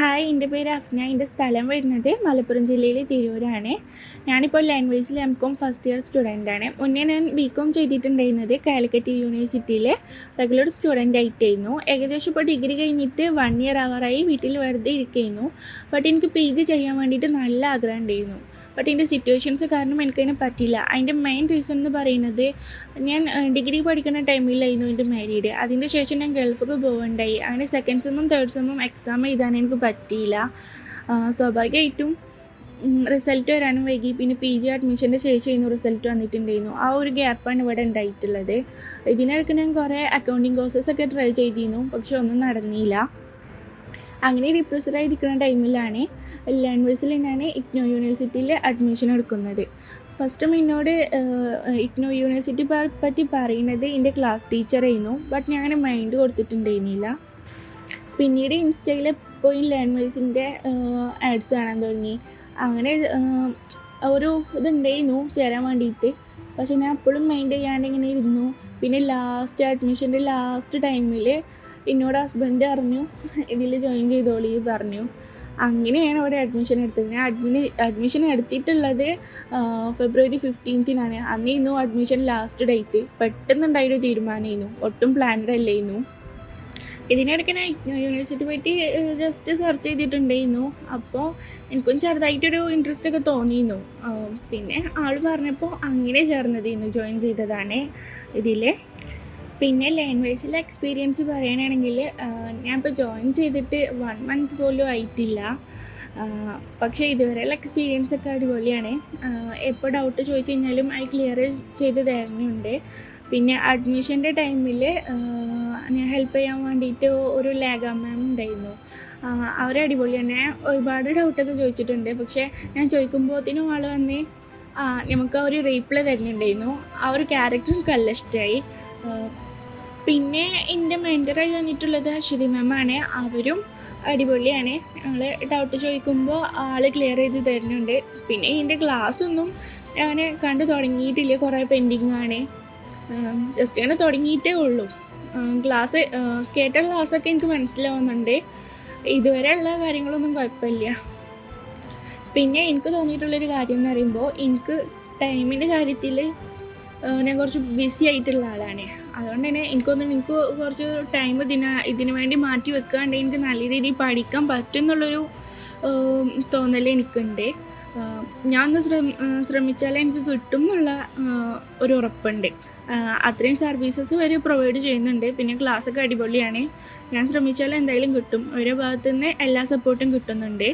Hi എന്റെ പേര് അഫ്ന. എന്റെ സ്ഥലം വരുന്നത് മലപ്പുറം ജില്ലയിലെ തിരൂരാണ്. ഞാനിപ്പോൾ ലാംഗ്വേജിൽ എം കോം ഫസ്റ്റ് ഇയർ സ്റ്റുഡന്റാണ് മുന്നേ ഞാൻ ബി കോം ചെയ്തിട്ടുണ്ടായിരുന്നത് കാലിക്കറ്റ് യൂണിവേഴ്സിറ്റിയിലെ റെഗുലർ സ്റ്റുഡന്റ് ആയിട്ടായിരുന്നു. ഏകദേശം ഇപ്പോൾ ഡിഗ്രി കഴിഞ്ഞിട്ട് വൺ ഇയർ അവറായി വീട്ടിൽ വെറുതെ ഇരിക്കുന്നു ബട്ട് എനിക്ക് പി ജി ചെയ്യാൻ വേണ്ടിയിട്ട് നല്ല ആഗ്രഹം ഉണ്ടായിരുന്നു. ബട്ട് എന്റെ സിറ്റുവേഷൻസ് കാരണം എനിക്കതിനെ പറ്റില്ല അതിന്റെ മെയിൻ റീസൺ എന്ന് പറയുന്നത് ഞാൻ ഡിഗ്രി പഠിക്കുന്ന ടൈമിലായിരുന്നു എന്റെ മാരീഡ് അതിന്റെ ശേഷം ഞാൻ ഗൾഫിൽ പോകണ്ടായി അങ്ങനെ സെക്കൻഡ് സെമ്മും തേർഡ് സെമ്മും എക്സാം എഴുതാൻ എനിക്ക് പറ്റിയില്ല. സ്വാഭാവികമായിട്ടും റിസൾട്ട് വരാനും വൈകി. പിന്നെ പി ജി അഡ്മിഷന്റെ ശേഷമായിരുന്നു റിസൾട്ട് വന്നിട്ടുണ്ടായിരുന്നു. ആ ഒരു ഗ്യാപ്പാണ് ഇവിടെ ഉണ്ടായിട്ടുള്ളത്. ഇതിനിടയ്ക്ക് ഞാൻ കുറേ അക്കൗണ്ടിങ് കോഴ്സസ് ഒക്കെ ട്രൈ ചെയ്തിരുന്നു. പക്ഷെ ഒന്നും നടന്നില്ല. അങ്ങനെ ഡിപ്രസ്ഡ് ആയിരിക്കുന്ന ടൈമിലാണ് ലാംഗ്വേജിൽ ഞാൻ ഇഗ്നോ യൂണിവേഴ്സിറ്റിയിൽ അഡ്മിഷൻ എടുക്കുന്നത്. ഫസ്റ്റും എന്നോട് ഇഗ്നോ യൂണിവേഴ്സിറ്റി പറ്റി പറയുന്നത് എന്റെ ക്ലാസ് ടീച്ചറായിരുന്നു ബട്ട് ഞാൻ മൈൻഡ് കൊടുത്തിട്ടുണ്ടായിരുന്നില്ല. പിന്നീട് ഇൻസ്റ്റയിൽ പോയി ലാംഗ്വേജിന്റെ ആഡ്സ് കാണാൻ തുടങ്ങി. അങ്ങനെ ഒരു ഇതുണ്ടായിരുന്നു ചേരാൻ വേണ്ടിയിട്ട് പക്ഷെ ഞാൻ അപ്പോഴും മൈൻഡ് ചെയ്യാണ്ട് ഇങ്ങനെ ഇരുന്നു. പിന്നെ ലാസ്റ്റ് അഡ്മിഷന്റെ ലാസ്റ്റ് ടൈമിൽ എന്നോട് ഹസ്ബൻഡ് പറഞ്ഞു ഇതിൽ ജോയിൻ ചെയ്തോളി പറഞ്ഞു. അങ്ങനെയാണ് അവിടെ അഡ്മിഷൻ എടുത്തത്. ഞാൻ അഡ്മിന് അഡ്മിഷൻ എടുത്തിട്ടുള്ളത് ഫെബ്രുവരി ഫിഫ്റ്റീൻത്തിനാണ് അന്നേന്നു അഡ്മിഷൻ ലാസ്റ്റ് ഡേറ്റ് പെട്ടെന്നുണ്ടായൊരു തീരുമാനമായിരുന്നു. ഒട്ടും പ്ലാൻഡ് അല്ലായിരുന്നു. ഇതിനിടയ്ക്ക് ഞാൻ യൂണിവേഴ്സിറ്റി പറ്റി ജസ്റ്റ് സെർച്ച് ചെയ്തിട്ടുണ്ടായിരുന്നു. അപ്പോൾ എനിക്കും ചെറുതായിട്ടൊരു ഇൻട്രസ്റ്റ് ഒക്കെ തോന്നിയിരുന്നു. പിന്നെ ആൾ പറഞ്ഞപ്പോൾ അങ്ങനെ ചേർന്നതായിരുന്നു ജോയിൻ ചെയ്തതാണ് ഇതിൽ പിന്നെ ലാംഗ്വേജിലെ എക്സ്പീരിയൻസ് പറയാനാണെങ്കിൽ ഞാനിപ്പോൾ ജോയിൻ ചെയ്തിട്ട് വൺ മന്ത് പോലും ആയിട്ടില്ല. പക്ഷേ ഇതുവരെയുള്ള എക്സ്പീരിയൻസ് ഒക്കെ അടിപൊളിയാണ്. എപ്പോൾ ഡൗട്ട് ചോദിച്ചു കഴിഞ്ഞാലും അത് ക്ലിയർ ചെയ്ത് തരുന്നുണ്ട്. പിന്നെ അഡ്മിഷന്റെ ടൈമിൽ ഞാൻ ഹെൽപ്പ് ചെയ്യാൻ വേണ്ടിയിട്ട് ഒരു ലാഗ മാം ഉണ്ടായിരുന്നു. അവർ അടിപൊളിയാണ്. ഒരുപാട് ഡൗട്ടൊക്കെ ചോദിച്ചിട്ടുണ്ട്. പക്ഷേ ഞാൻ ചോദിക്കുമ്പോഴത്തേനും ആൾ വന്ന് നമുക്ക് ആ ഒരു റീപ്ലൈ തരുന്നുണ്ടായിരുന്നു. ആ ഒരു ക്യാരക്ടർ എനിക്ക് നല്ല ഇഷ്ടമായി പിന്നെ എന്റെ മെന്ററായി വന്നിട്ടുള്ളത് അശ്വതി മാമാണ് അവരും അടിപൊളിയാണ്. ഞങ്ങൾ ഡൗട്ട് ചോദിക്കുമ്പോൾ ആൾ ക്ലിയർ ചെയ്ത് തരുന്നുണ്ട്. പിന്നെ എന്റെ ക്ലാസ്സൊന്നും ഞാൻ കണ്ടു തുടങ്ങിയിട്ടില്ല. കുറേ പെൻഡിങ് ആണ്. ജസ്റ്റ് ഇങ്ങനെ തുടങ്ങിയിട്ടേ ഉള്ളൂ. ക്ലാസ് കേട്ട ക്ലാസ്സൊക്കെ എനിക്ക് മനസ്സിലാവുന്നുണ്ട്. ഇതുവരെയുള്ള കാര്യങ്ങളൊന്നും കുഴപ്പമില്ല. പിന്നെ എനിക്ക് തോന്നിയിട്ടുള്ളൊരു കാര്യം എന്ന് പറയുമ്പോൾ എനിക്ക് ടൈമിന്റെ കാര്യത്തിൽ ഞാൻ കുറച്ച് ബിസി ആയിട്ടുള്ള ആളാണ്. അതുകൊണ്ട് തന്നെ എനിക്കൊന്നും എനിക്ക് കുറച്ച് ടൈം ഇതിന് ഇതിന് വേണ്ടി മാറ്റി വെക്കാണ്ട് എനിക്ക് നല്ല രീതിയിൽ പഠിക്കാൻ പറ്റും എന്നുള്ളൊരു ഏം, തോന്നൽ എനിക്കുണ്ട്. ഞാൻ ഒന്ന് ശ്രമ ശ്രമിച്ചാലേ എനിക്ക് കിട്ടും എന്നുള്ള ഒരു ഉറപ്പുണ്ട്. അത്രയും സർവീസസ് വരെ പ്രൊവൈഡ് ചെയ്യുന്നുണ്ട്. പിന്നെ ക്ലാസ്സൊക്കെ അടിപൊളിയാണ്. ഞാൻ ശ്രമിച്ചാലേ എന്തായാലും കിട്ടും. ഒരു ഭാഗത്തുനിന്ന് എല്ലാ സപ്പോർട്ടും കിട്ടുന്നുണ്ട്.